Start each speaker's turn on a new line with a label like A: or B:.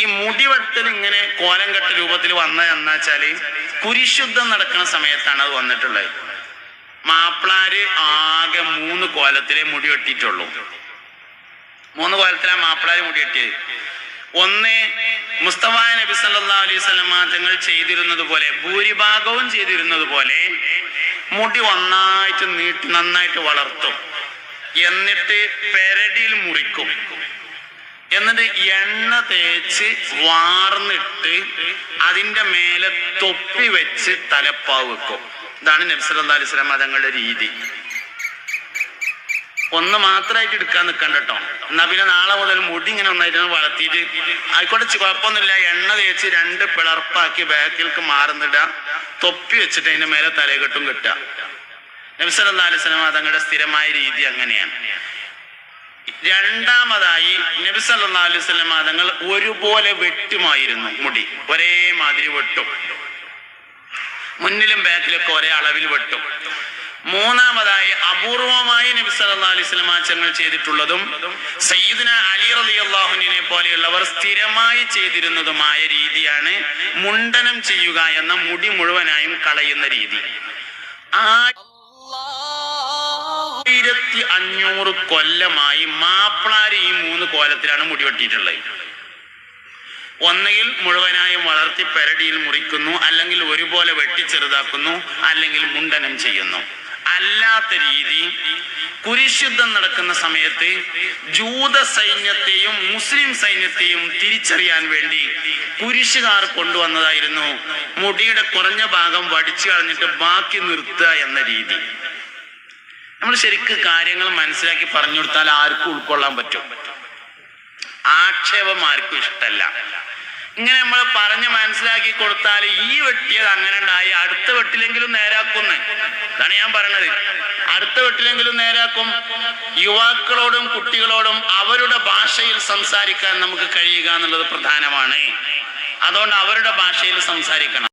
A: ഈ മുടിവെട്ടൽ ഇങ്ങനെ കോലം കെട്ട രൂപത്തിൽ വന്ന എന്നാച്ചാൽ കുരിശുദ്ധം നടക്കുന്ന സമയത്താണ് അത് വന്നിട്ടുള്ളത്. മാപ്പിളാര് ആകെ മൂന്ന് കോലത്തിലെ മുടി വെട്ടിയിട്ടുള്ളൂ. മൂന്ന് കോലത്തിലാ മാപ്പിളാര് മുടി വെട്ടിയത്. ഒന്ന് മുസ്തഫ നബി സല്ലാ അലൈഹി സ്വലമ തങ്ങൾ ചെയ്തിരുന്നത് പോലെ ഭൂരിഭാഗവും ചെയ്തിരുന്നത് പോലെ മുടി ഒന്നായിട്ട് നീട്ടി നന്നായിട്ട് വളർത്തും. എന്നിട്ട് മുറിക്കും എന്നിട്ട് എണ്ണ തേച്ച് വാർന്നിട്ട് അതിന്റെ മേലെ തൊപ്പി വെച്ച് തലപ്പാവ് വെക്കും. ഇതാണ് നബ്സല്ലാ അലൈഹി സ്വലാം തങ്ങളുടെ രീതി. ഒന്ന് മാത്രമായിട്ട് എടുക്കാൻ നിൽക്കണ്ട കേട്ടോ. എന്നാ പിന്നെ നാളെ മുതൽ മുടി ഇങ്ങനെ ഒന്നായിട്ട് വളർത്തിയിട്ട് ആയിക്കോട്ടെ കുഴപ്പമൊന്നുമില്ല. എണ്ണ തേച്ച് രണ്ട് പിളർപ്പാക്കി ബാക്കിലേക്ക് മാറുന്നിടുക തൊപ്പി വെച്ചിട്ട് അതിന്റെ മേലെ തലകെട്ടും കെട്ടുക. നബ്സല്ലാ അലൈഹി സ്വലാം തങ്ങളുടെ സ്ഥിരമായ രീതി അങ്ങനെയാണ്. രണ്ടാമതായി നബി സല്ലല്ലാഹു തങ്ങൾ ഒരുപോലെ വെട്ടുമായിരുന്നു മുടി. ഒരേ മാതിരി വെട്ടും. മുന്നിലും ബാക്കിലൊക്കെ ഒരേ അളവിൽ വെട്ടും. മൂന്നാമതായി അപൂർവമായി നബി സല്ലല്ലാഹു തങ്ങൾ ചെയ്തിട്ടുള്ളതും സയ്യിദിന അലി റളിയല്ലാഹുവിനെ പോലെയുള്ളവർ സ്ഥിരമായി ചെയ്തിരുന്നതുമായ രീതിയാണ് മുണ്ടനം ചെയ്യുക എന്ന മുടി മുഴുവനായും കളയുന്ന രീതി. ആ ആയിരത്തി അഞ്ഞൂറ് കൊല്ലമായി മാപ്പിളാര് ഈ മൂന്ന് കോലത്തിലാണ് മുടി വെട്ടിയിട്ടുള്ളത്. ഒന്നുകിൽ മുഴുവനായും വളർത്തി പെരടിയിൽ മുറിക്കുന്നു അല്ലെങ്കിൽ ഒരുപോലെ വെട്ടി ചെറുതാക്കുന്നു അല്ലെങ്കിൽ മുണ്ടനം ചെയ്യുന്നു. അല്ലാത്ത രീതി കുരിശുദ്ധം നടക്കുന്ന സമയത്ത് ജൂത സൈന്യത്തെയും മുസ്ലിം സൈന്യത്തെയും തിരിച്ചറിയാൻ വേണ്ടി കുരിശുകാർ കൊണ്ടുവന്നതായിരുന്നു. മുടിയുടെ കുറഞ്ഞ ഭാഗം വടിച്ചു കളഞ്ഞിട്ട് ബാക്കി നിർത്തുക എന്ന രീതി. ശരിക്ക് കാര്യങ്ങൾ മനസ്സിലാക്കി പറഞ്ഞു കൊടുത്താൽ ആർക്കും ഉൾക്കൊള്ളാൻ പറ്റും. ആക്ഷേപം ആർക്കും ഇഷ്ടമല്ല ഇങ്ങനെ നമ്മൾ പറഞ്ഞ് മനസ്സിലാക്കി കൊടുത്താൽ ഈ വെട്ടിയത് അങ്ങനെ ഉണ്ടായി അടുത്ത വെട്ടിലെങ്കിലും നേരാക്കുന്നു അതാണ് ഞാൻ പറയണത്. അടുത്ത വെട്ടിലെങ്കിലും നേരാക്കും. യുവാക്കളോടും കുട്ടികളോടും അവരുടെ ഭാഷയിൽ സംസാരിക്കാൻ നമുക്ക് കഴിയുക എന്നുള്ളത് പ്രധാനമാണ്. അതുകൊണ്ട് അവരുടെ ഭാഷയിൽ സംസാരിക്കണം.